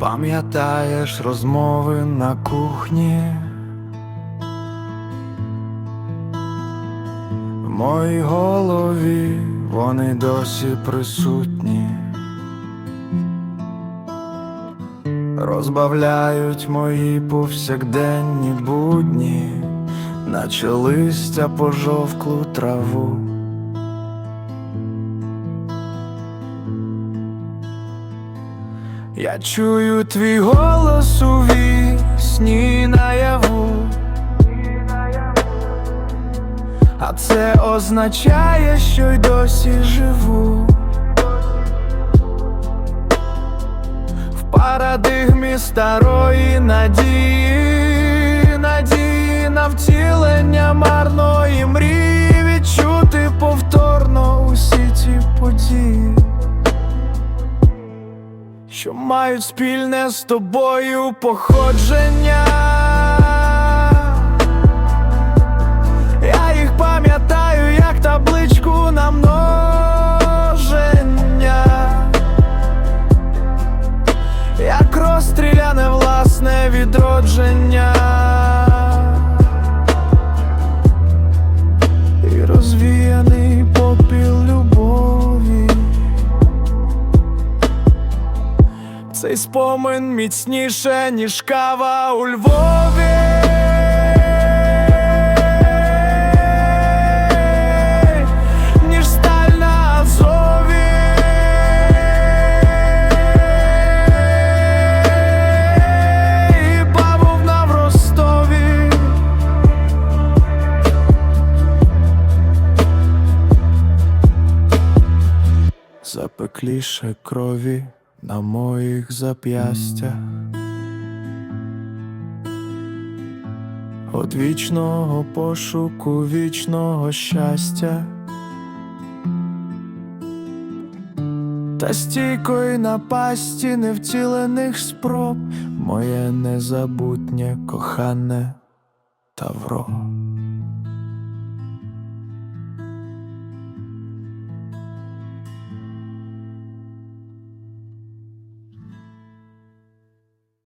Пам'ятаєш розмови на кухні? В моїй голові вони досі присутні, розбавляють мої повсякденні будні, наче листя пожовклу траву. Я чую твій голос у вісні наяву, а це означає, що й досі живу. В парадигмі старої надії, надії на втілення марної що мають спільне з тобою походження. Цей спомин міцніше, ніж кава у Львові. Запекліше крові на моїх зап'ястях. От вічного пошуку вічного щастя. Та стійкої напасті невтілених спроб, моє незабутнє кохане Тавро.